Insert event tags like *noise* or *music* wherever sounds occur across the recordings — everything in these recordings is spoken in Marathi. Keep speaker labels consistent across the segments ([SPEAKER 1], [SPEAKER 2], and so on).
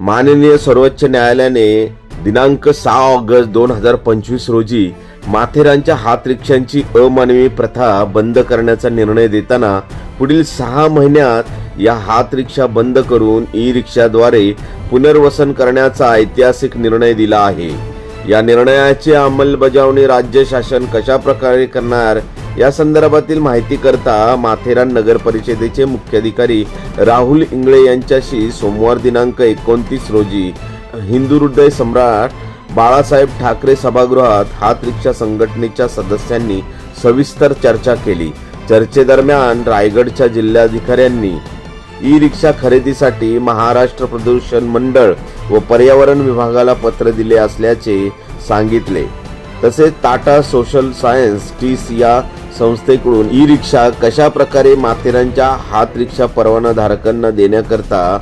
[SPEAKER 1] माननीय सर्वोच्च न्यायालयाने दिनांक सहा ऑगस्ट दोन हजार पंचवीस रोजी माथेरानच्या हात रिक्षांची अमानवी प्रथा बंद करण्याचा निर्णय देताना पुढील सहा महिन्यात या हात रिक्षा बंद करून ई रिक्षाद्वारे पुनर्वसन करण्याचा ऐतिहासिक निर्णय दिला आहे. या निर्णयाची अंमलबजावणी राज्य शासन कशा प्रकारे करणार या संदर्भातील माहिती करता माथेरान नगर परिषदेचे मुख्याधिकारी राहुल इंगळे यांच्याशी सोमवार दिनांक एकोणतीस रोजी हिंदू हृदय सम्राट बाळासाहेब ठाकरे सभागृहात हात रिक्षा संघटनेच्या सदस्यांनी सविस्तर चर्चा केली. चर्चेदरम्यान रायगडच्या जिल्हाधिकाऱ्यांनी ई रिक्षा खरेदीसाठी महाराष्ट्र प्रदूषण मंडळ व पर्यावरण विभागाला पत्र दिले असल्याचे सांगितले. तसेच टाटा सोशल सायन्स टीस या संस्थेकडून ई रिक्षा कशा प्रकारे माथेरानच्या हात रिक्षा परवाना धारकांना देण्याकरता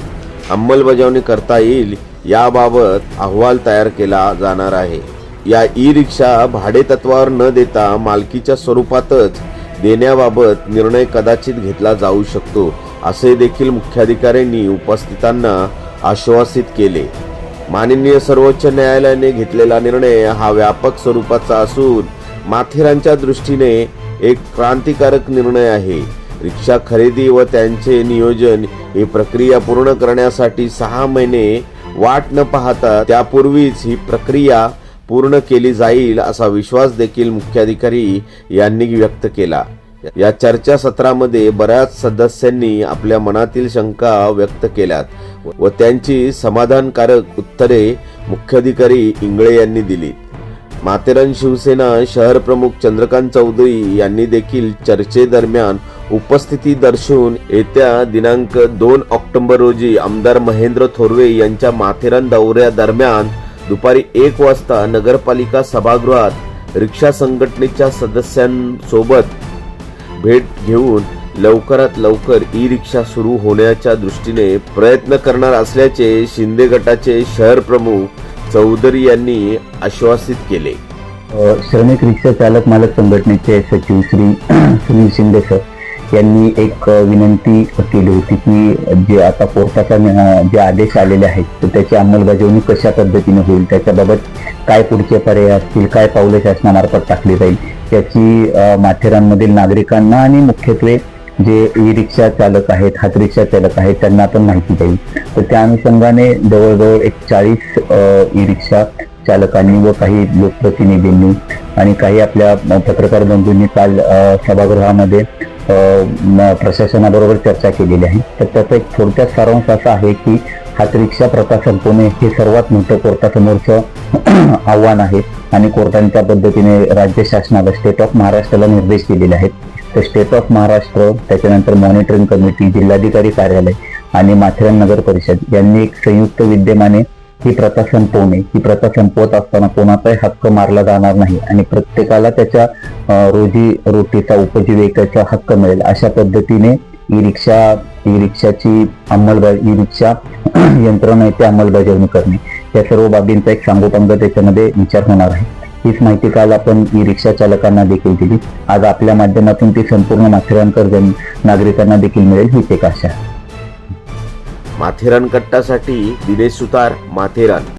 [SPEAKER 1] अंमलबजावणी करता येईल याबाबत अहवाल तयार केला जाणार आहे. या ई रिक्षा भाडेतत्वावर न देता मालकीच्या स्वरूपातच देण्याबाबत निर्णय कदाचित घेतला जाऊ शकतो असे देखील मुख्याधिकाऱ्यांनी उपस्थितांना आश्वासित केले. माननीय सर्वोच्च न्यायालयाने घेतलेला निर्णय हा व्यापक स्वरूपाचा असून माथेरानच्या दृष्टीने एक क्रांतिकारक निर्णय आहे. रिक्षा खरेदी व त्यांचे नियोजन ही प्रक्रिया पूर्ण करण्यासाठी सहा महिने वाट न पाहता त्यापूर्वीच ही प्रक्रिया पूर्ण केली जाईल असा विश्वास देखील मुख्याधिकारी यांनी व्यक्त केला. या चर्चा सत्रामध्ये बऱ्याच सदस्यांनी आपल्या मनातील शंका व्यक्त केल्यात व त्यांची समाधानकारक उत्तरे मुख्याधिकारी इंगळे यांनी दिली माथेरान शिवसेना शहर प्रमुख चंद्रकांत चौधरी यांनी देखील चर्चेदरम्यान उपस्थिती दर्शवून येत्या दिनांक दोन ऑक्टोबर रोजी आमदार महेंद्र थोरवे यांच्या माथेरान दौऱ्यादरम्यान दुपारी एक वाजता नगरपालिका सभागृहात रिक्षा संघटनेच्या सदस्यांसोबत भेट घेऊन लवकरात लवकर ई रिक्षा सुरू होण्याच्या दृष्टीने प्रयत्न करणार असल्याचे शिंदे गटाचे शहर प्रमुख चौधरी यांनी आश्वासित केले.
[SPEAKER 2] श्रमिक रिक्षा चालक मालक संघटनेचे सचिव श्री *clears throat* सुनील शिंदे सर यांनी एक विनंती केली होती की जे आता कोर्टाचा जे आदेश आलेले आहेत तर त्याची अंमलबजावणी कशा पद्धतीने होईल त्याच्याबाबत काय पुढचे पर्याय असतील काय पावलं शासनामार्फत टाकली जाईल त्याची माथेरानमधील नागरिकांना आणि मुख्यत्वे जे ई रिक्षा चालक आहेत हात रिक्षा चालक आहेत त्यांना आपण माहिती द्यावी तर त्या अनुषंगाने जवळजवळ एक चाळीस ई रिक्षा चालकांनी व काही लोकप्रतिनिधींनी आणि काही आपल्या पत्रकार बंधूंनी काल सभागृहामध्ये प्रशासनाबरोबर चर्चा केलेली आहे. तर त्याचा एक थोडक्यात सारांश असा आहे की हातरिक्षा प्रथा संपवणे हे सर्वात मोठं कोर्टासमोरचं *clears throat* आव्हान आहे आणि कोर्टाने त्या पद्धतीने राज्य शासनाला स्टेट ऑफ महाराष्ट्राला निर्देश दिलेले आहेत. तर स्टेट ऑफ महाराष्ट्र त्याच्यानंतर मॉनिटरिंग कमिटी जिल्हाधिकारी कार्यालय आणि माथेरान नगर परिषद यांनी एक संयुक्त विद्यमाने ही प्रथा संपवणे. ही प्रथा संपवत असताना कोणाचाही हक्क मारला जाणार नाही आणि प्रत्येकाला त्याच्या रोजी रोटीचा उपजीविकेचा हक्क मिळेल. अशा पद्धतीने ई रिक्षा ई रिक्षाची अंमलबजावणी ई रिक्षा *clears throat* यंत्रणेची अंमलबजावणी करणे. या सर्व बाबींचा एक सांगोपांग त्याच्यामध्ये विचार होणार आहे. हीच माहिती काल आपण ई रिक्षा चालकांना देखील दिली. आज आपल्या माध्यमातून ती संपूर्ण माथेरानकर जन नागरिकांना देखील मिळेल हीच एक आशा.
[SPEAKER 1] माथेरान कट्टासाठी दिनेश सुतार माथेरान.